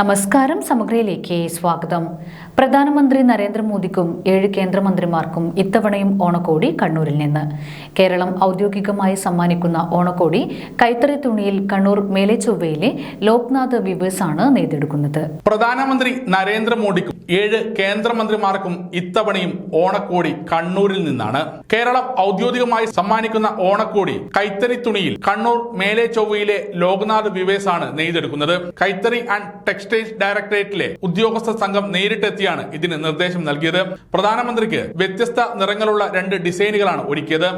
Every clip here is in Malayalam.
നമസ്കാരം സമഗ്രയിലേക്ക് സ്വാഗതം. പ്രധാനമന്ത്രി നരേന്ദ്രമോദിക്കും ഏഴ് കേന്ദ്രമന്ത്രിമാർക്കും ഇത്തവണയും ഓണക്കോടി കണ്ണൂരിൽ നിന്ന്. കേരളം ഔദ്യോഗികമായി സമ്മാനിക്കുന്ന ഓണക്കോടി കൈത്തറി തുണിയിൽ കണ്ണൂർ മേലെച്ചൊവ്വയിലെ ലോക്നാഥ് വിവേഴ്സാണ് നെയ്തെടുക്കുന്നത്. പ്രധാനമന്ത്രി നരേന്ദ്രമോദിക്കും ഏഴ് കേന്ദ്രമന്ത്രിമാർക്കും ഇത്തവണയും ഓണക്കോടി കണ്ണൂരിൽ നിന്നാണ്. കേരളം ഔദ്യോഗികമായി സമ്മാനിക്കുന്ന ഓണക്കോടി കൈത്തറി തുണിയിൽ കണ്ണൂർ മേലെ ചൊവ്വയിലെ ലോക്നാഥ് വിവേസ് ആണ് നെയ്തെടുക്കുന്നത്. കൈത്തറി ആൻഡ് ടെക്സ്റ്റൈൽസ് ഡയറക്ടറേറ്റിലെ ഉദ്യോഗസ്ഥ സംഘം നേരിട്ടെത്തിയാണ് ഇതിന് നിർദ്ദേശം നൽകിയത്. പ്രധാനമന്ത്രിക്ക് വ്യത്യസ്ത നിറങ്ങളുള്ള രണ്ട് ഡിസൈനുകളാണ് ഒരുക്കിയത്.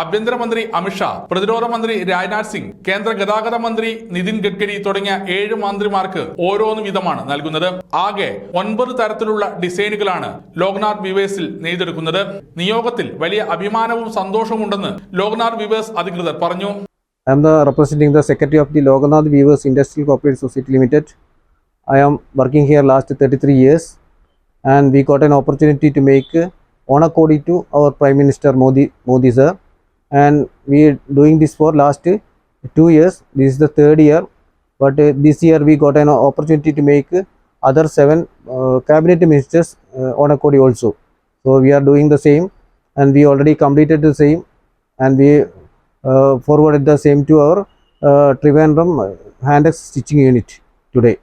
ആഭ്യന്തരമന്ത്രി അമിത്ഷാ പ്രതിരോധ മന്ത്രി രാജ്നാഥ് സിംഗ് കേന്ദ്ര ഗതാഗത മന്ത്രി നിതിൻ ഗഡ്കരി തുടങ്ങിയ ഏഴ് മന്ത്രിമാർക്ക് ഓരോന്ന് വീതമാണ് നൽകുന്നത് ആകെ ഒൻപത് തരത്തിലുള്ള ഡിസൈനുകളാണ് ലോക്നാഥ് വിവേഴ്സിൽ നെയ്തെടുക്കുന്നത് നിയോഗത്തിൽ വലിയ അഭിമാനവും സന്തോഷവും ഉണ്ടെന്ന് ലോക്നാഥ് വിവേഴ്സ് അധികൃതർ പറഞ്ഞു I am the representing the secretary of the Loganath Weavers Industrial Cooperative Society Limited. I am working here last 33 years and we got an opportunity to make uh, Onakodi to our Prime Minister Modi, Modi sir and we are doing this for last two years. This is the third year but uh, this year we got an opportunity to make other seven uh, cabinet ministers uh, Onakodi also. So we are doing the same and we already completed the same and we uh, forwarded the same to our uh, Trivandrum uh, Handex stitching unit today.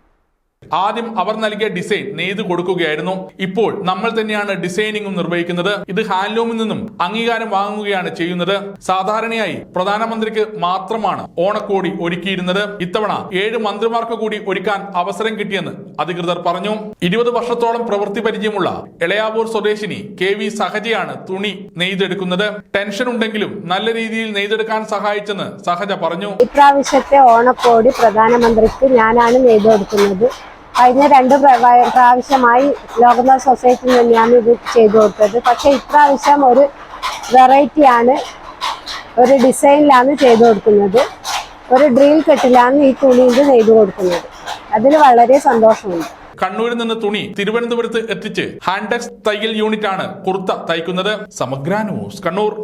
ആദ്യം അവർ നൽകിയ ഡിസൈൻ നെയ്ത് കൊടുക്കുകയായിരുന്നു. ഇപ്പോൾ നമ്മൾ തന്നെയാണ് ഡിസൈനിങ്ങും നിർവഹിക്കുന്നത്. ഇത് ഹാൻഡ്ലൂമിൽ നിന്നും അംഗീകാരം വാങ്ങുകയാണ് ചെയ്യുന്നത്. സാധാരണയായി പ്രധാനമന്ത്രിക്ക് മാത്രമാണ് ഓണക്കോടി ഒരുക്കിയിരുന്നത്. ഇത്തവണ ഏഴ് മന്ത്രിമാർക്ക് കൂടി ഒരുക്കാൻ അവസരം കിട്ടിയെന്ന് അധികൃതർ പറഞ്ഞു. ഇരുപത് വർഷത്തോളം പ്രവൃത്തി പരിചയമുള്ള എളയാവൂർ സ്വദേശിനി കെ വി സഹജയാണ് തുണി നെയ്തെടുക്കുന്നത്. ടെൻഷൻ ഉണ്ടെങ്കിലും നല്ല രീതിയിൽ നെയ്തെടുക്കാൻ സഹായിച്ചെന്ന് സഹജ പറഞ്ഞു. ഇപ്രാവശ്യത്തെ ഓണക്കോടി പ്രധാനമന്ത്രിക്ക് ഞാനാണ് നെയ്തു കൊടുക്കുന്നത് കഴിഞ്ഞ രണ്ട് പ്രവ- പ്രാവശ്യമായി ലോകനാഥ് സൊസൈറ്റിയിൽ തന്നെയാണ് ഇത് ചെയ്തു കൊടുത്തത്. പക്ഷെ ഇപ്രാവശ്യം ഒരു വെറൈറ്റിയാണ് ഒരു ഡിസൈനിലാണ് ചെയ്തു കൊടുക്കുന്നത്. ഒരു ഡ്രീൽ കെട്ടിലാണ് ഈ തുണി ഇത് നെയ്തു കൊടുക്കുന്നത്. അതിൽ വളരെ സന്തോഷമുണ്ട്. കണ്ണൂരിൽ നിന്ന് തുണി തിരുവനന്തപുരത്ത് എത്തിച്ച് ഹാൻഡെക്സ് തയ്യൽ യൂണിറ്റ് ആണ് കുർത്ത തയ്ക്കുന്നത്. സമഗ്ര ന്യൂസ് കണ്ണൂർ.